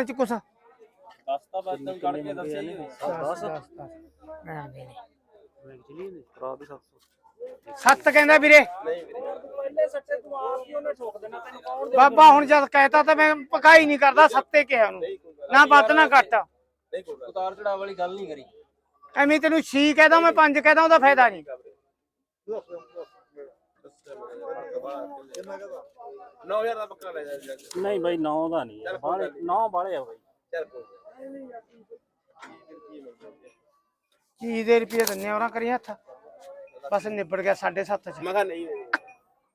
ਚ ਕੁਛ ਦਸ ਤਾਂ ਬਾਅਦ ਤੈਨੂੰ ਕੱਢ ਕੇ ਦੱਸਿਆ ਹੀ ਨਹੀਂ 10 ਮੈਂ ਦੇ ਕਰਾ ਦੇ 700 ਸੱਤ ਕਹਿੰਦਾ ਵੀਰੇ। ਨਹੀਂ ਵੀਰੇ। ਪਹਿਲੇ ਸੱਚੇ ਤੂੰ ਆਪ ਹੀ ਉਹਨੇ ਠੋਕ ਦੇਣਾ ਤੈਨੂੰ ਕੌਣ ਬਾਬਾ ਹੁਣ ਜਦ ਕਹਿਤਾ ਤਾਂ ਮੈਂ ਪਕਾਈ ਨਹੀਂ ਕਰਦਾ ਸੱਤੇ ਕਿਹਾ ਉਹਨੂੰ। ਨਾ ਵੱਧ ਨਾ ਘੱਟ। ਉਤਾਰ ਚੜਾ ਵਾਲੀ ਗੱਲ ਨਹੀਂ ਕਰੀ। ਐਵੇਂ ਤੈਨੂੰ 6 ਕਹਿਦਾ ਮੈਂ 5 ਕਹਿਦਾ ਉਹਦਾ ਫਾਇਦਾ ਨਹੀਂ। 9000 ਦਾ ਬੱਕਰਾ ਲੈ ਜਾ ਨਹੀਂ ਬਾਈ 9 ਦਾ ਨਹੀਂ ਯਾਰ ਬਾਲੇ 9 ਬਾਲੇ ਆ ਬਾਈ। ਚੱਲ ਕੋਈ ਚੀਜ਼ ਦੇ ਰੁਪਏ ਦਿੰਨੇ ਉਹਨਾਂ ਕਰੀ ਹੱਥ। ਬਸ ਨਿਬੜ ਗਿਆ 7.5 ਚ। ਮੈਂ ਕਿਹਾ ਨਹੀਂ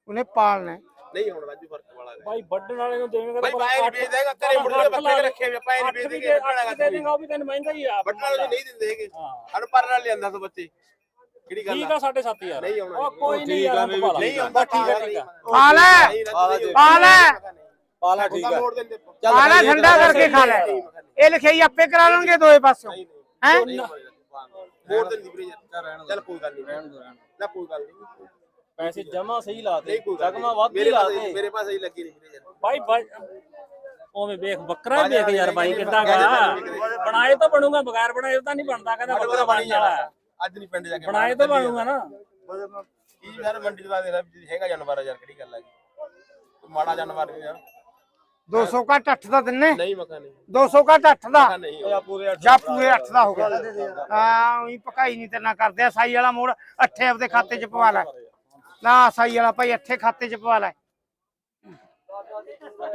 ਉਹਨੇ ਪਾਲਣਾ। ਹੈ। ਨਹੀਂ ਹੁਣ ਰਾਜੂ ਫ਼ਰਕ ਵਾਲਾ ਹੈ ਬਾਈ ਵੱਢਣ ਵਾਲੇ ਨੂੰ ਦੇਵੇਂਗਾ ਬਾਈ ਬਾਈ ਨਹੀਂ ਵੇਚ ਦੇਗਾ ਘਰੇ ਮੁੜ ਕੇ ਬੱਕਰੇ ਰੱਖੇ ਹੋਏ ਪਾਏ ਨਹੀਂ ਵੇਚ ਵੀ ਦੇਗੇ ਅੱਠ ਦੇ ਦੇਗਾ ਉਹ ਵੀ ਤੈਨੂੰ ਮਹਿੰਗਾ ਹੀ ਆ। ਬੱਟਾ ਵਾਲੇ ਨਹੀਂ ਦਿੰਦੇ ਹੈਗੇ। ਹਾਂ। ਹਣ ਪਰ ਨਾਲ ਲਿਆਂਦਾ ਤੂੰ ਬੱਚੇ। ਕਿਹੜੀ ਗੱਲ ਠੀਕ ਆ ਆ 7.5 ਯਾਰ ਨਹੀਂ ਆਉਣਾ ਉਹ ਕੋਈ ਨਹੀਂ ਯਾਰ ਨਹੀਂ ਆਉਂਦਾ ਠੀਕ ਹੈ ਠੀਕ ਹੈ ਪਾ ਲੈ! ਪਾ ਲੈ ਪਾਲਾ ਠੀਕ ਹੈ ਪਾ ਲੈ ਠੰਡਾ ਕਰਕੇ ਖਾ ਲੈ। ਇਹ ਲਿਖਾਈ ਆਪੇ ਕਰਾ ਲੈਣਗੇ ਦੋਏ ਪਾਸਿਓਂ। ਹੈ? ਮੋੜ ਤੇ ਨਹੀਂ ਵੀਰੇ ਯਾਰ ਚੱਲ ਕੋਈ ਗੱਲ ਨਹੀਂ। ਰਹਿਣ ਦੋ ਰਹਿਣ ਨਾ ਕੋਈ ਗੱਲ ਨਹੀਂ। ਪੈਸੇ ਜਮਾ ਸਹੀ ਲਾ ਗੱਲ ਜਗਮਾ ਵੱਧ ਹੀ ਲਾ ਦੇ। ਮੇਰੇ ਪਾਸ ਹੀ ਲੱਗੀ ਨਹੀਂ ਬਾਈ ਉਵੇਂ ਵੇਖ ਬੱਕਰਾ ਵੇਖ ਯਾਰ ਬਾਈ ਕਿੱਦਾਂ ਗਾ। ਬਣਾਏ ਤਾਂ ਬਣੂਗਾ ਬਗੈਰ ਬਣਾਏ ਤਾਂ ਨਹੀਂ ਬਣਦਾ ਕਹਿੰਦਾ ਬੱਕਰਾ ਬਣਨ ਵਾਲਾ ਅੱਜ ਨਹੀਂ ਪਿੰਡ ਜਾ ਕੇ ਬਣਾਏ ਤਾਂ ਬਣੂਗਾ ਨਾ। ਕੀ ਯਾਰ ਮੰਡੀ ਦਾ ਦੇਣਾ ਹੈਗਾ ਜਾਨਵਰ ਆ ਯਾਰ ਕਿਹੜੀ ਗੱਲ ਹੈ ਕੋਈ ਮਾੜਾ ਜਾਨਵਰ ਨਹੀਂ ਯਾਰ 200 ਘੱਟ 8 ਦਾ ਦਿੰਨੇ? ਨਹੀਂ ਮਖਾ ਨਹੀਂ। 200 ਘੱਟ 8 ਦਾ? ਪੂਰੇ ਜਾਂ ਪੂਰੇ 8 ਦਾ ਹੋ ਗਿਆ। ਹਾਂ ਉਹੀ ਪਕਾਈ ਨਹੀਂ ਤੇਰੇ ਨਾਲ ਕਰਦੇ ਆ ਸਾਈ ਵਾਲਾ ਮੋੜ ਅੱਠੇ ਆਪਦੇ ਖਾਤੇ 'ਚ ਪਵਾ ਲੈ। ਨਾ ਸਾਈ ਵਾਲਾ ਭਾਈ ਅੱਠੇ ਖਾਤੇ 'ਚ ਪਵਾ ਲੈ।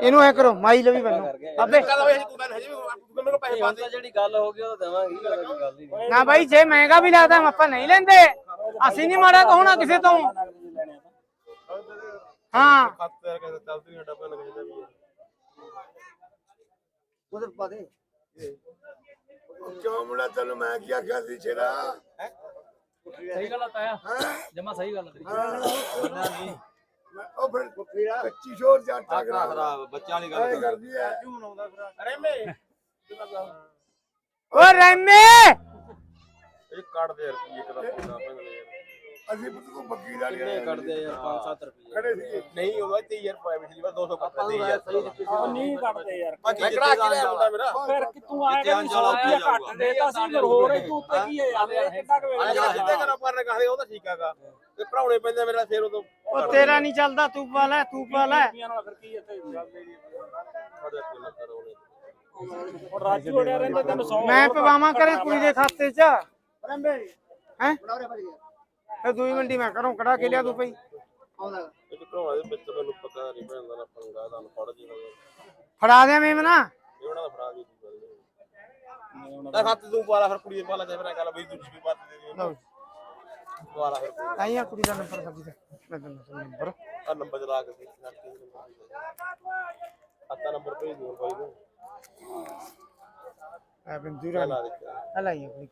ਇਹਨੂੰ ਐ ਕਰੋ ਮਾਈ ਲਵੀ ਬੰਨੋ। ਅਬੇ। ਗੱਲ ਤੂੰ ਪੈਸੇ ਪਾ ਦੇ ਜਿਹੜੀ ਗੱਲ ਹੋ ਗਈ ਉਹ ਦੇਵਾਂਗੇ ਕੋਈ ਗੱਲ ਨਹੀਂ ਨਾ ਭਾਈ ਜੇ ਮਹਿੰਗਾ ਵੀ ਲੱਗਦਾ ਆਪਾਂ ਨਹੀਂ ਲੈਂਦੇ। ਅਸੀਂ ਨਹੀਂ ਮਾੜਾ ਕਹੋਣਾ ਕਿਸੇ ਤੋਂ। ਹਾਂ। ਖਾਤੇ ਯਾਰ ਕਹਿੰਦਾ ਚੱਲਦੀ ਨਹੀਂ ਸਾਡਾ ਪੈਨ ਕਿਸੇ ਦਾ ਵੀ ਕਿਉਂ ਮੁੰਡਾ ਤੈਨੂੰ ਮੈਂ ਕੀ ਆਖਿਆ ਸੀ ਛੇੜਾ? ਸਹੀ ਗੱਲ ਆਇਆ ਜਮਾ ਸਹੀ ਗੱਲ ਤੇਰੀ। ਮੈਂ ਉਹ ਫਿਰ ਕੱਚੀ ਸ਼ੋਰ ਜਾਂ ਟਾਕਰਾ ਖਰਾਬ ਬੱਚਿਆਂ ਵਾਲੀ ਐ ਕਰਦੀ ਐ। ਅਰੇ ਮੈਂ ਓ ਰੈਮੇ! ਇਹ ਕੱਢ ਦੇ ਯਾਰ ਕੀ ਇੱਕ ਦਾ ਪੂਰਾ ਪੈਨ ਯਾਰ ਅਸੀਂ ਪੁੱਤ ਕੋ ਬੱਗੀ ਦਾ ਲਿਆ ਕੱਢਦੇ ਯਾਰ 5-7 ਰੁਪਏ। ਖੜੇ ਸੀਗੇ। ਨਹੀਂ ਹੋਗਾ 30000 ਰੁਪਏ ਪਿਛਲੀ ਵਾਰ 200 ਕੱਟ ਦੇ ਯਾਰ। ਉਹ ਨਹੀਂ ਕੱਢਦੇ ਯਾਰ। ਮੈਂ ਕਢਾ ਕੇ ਲਿਆ ਮੁੰਡਾ ਮੇਰਾ? ਫਿਰ ਕਿ ਤੂੰ ਆਇਆ ਕਿ ਸੌ ਘੱਟ ਦੇਤਾ ਸੀ ਫਿਰ ਹੋਰ ਇਹ ਤੂੰ ਉੱਤੇ ਕੀ ਹੈ ਯਾਰ ਇਹ ਕਿੰਨਾ ਕੁ ਆ ਜਿਹੜਾ ਸਿੱਧੇ ਵੇਚਦਾ ਘਰੋਂ ਪਰ ਕਹਾਦੇ ਉਹ ਤਾਂ ਠੀਕ ਹੈਗਾ। ਤੇ ਭਰਾਉਣੇ ਪੈਂਦੇ ਮੇਰਾ ਫੇਰ ਉਦੋਂ ਉਹ ਤੇਰਾ ਨਹੀਂ ਚੱਲਦਾ ਤੂੰ ਪਾ ਲੈ ਤੂੰ ਪਾ ਲੈ। ਰੁਪਈਆਂ ਨਾਲ ਫਿਰ ਕੀ ਇੱਥੇ? ਸਾਡੇ ਕੋਲ ਨਾ ਕਰੋ ਹੁਣ ਰਾਜੂ ਅੜਿਆ ਰਹਿੰਦਾ ਤੈਨੂੰ 100 ਮੈਂ ਪਵਾਵਾਂ ਕਰੇ ਕੁੜੀ ਦੇ ਖਾਤੇ 'ਚ। ਹੈ? ਇਹ ਦੂਈ ਮੰਡੀ ਮੈਂ ਕਰੂੰ ਕਢਾ ਕੇ ਲਿਆ ਤੂੰ ਪਈ ਇਹ ਭਰਾਉਣਾ ਦੇ ਵਿੱਚ ਮੈਨੂੰ ਪਤਾ ਨਹੀਂ ਪੈਂਦਾ ਨਾ। ਪੰਗਾ ਦਾ ਫੜ ਜੀ ਫੜਾ ਦਿਆਂ ਮੈਂ ਨਾ ਇਹ ਉਹਨਾਂ ਦਾ ਫੜਾ ਜੀ ਦਾ ਖਾਤ ਤੂੰ ਪਾਲਾ ਫਿਰ ਕੁੜੀ ਦੇ ਪਾਲਾ ਤੇ ਫਿਰ ਗੱਲ ਬਈ ਦੂਜੀ ਵੀ ਬਾਤ ਦੇ ਦੇ ਪਾਲਾ ਫਿਰ ਆਈਆਂ ਕੁੜੀ ਦਾ ਨੰਬਰ ਸਬਜੀ ਦਾ। ਮੈਂ ਤੈਨੂੰ ਨੰਬਰ। ਆ ਨੰਬਰ ਚਲਾ ਕੇ ਦੇਖ ਖਾਤਾ ਨੰਬਰ ਭੇਜ ਦਿਓ ਬਾਈ ਨੂੰ। ਆ ਬਿੰਦੂ ਲਾ ਰਾ ਦੇ ਹਲਾਈਆਂ ਕੁੜੀ।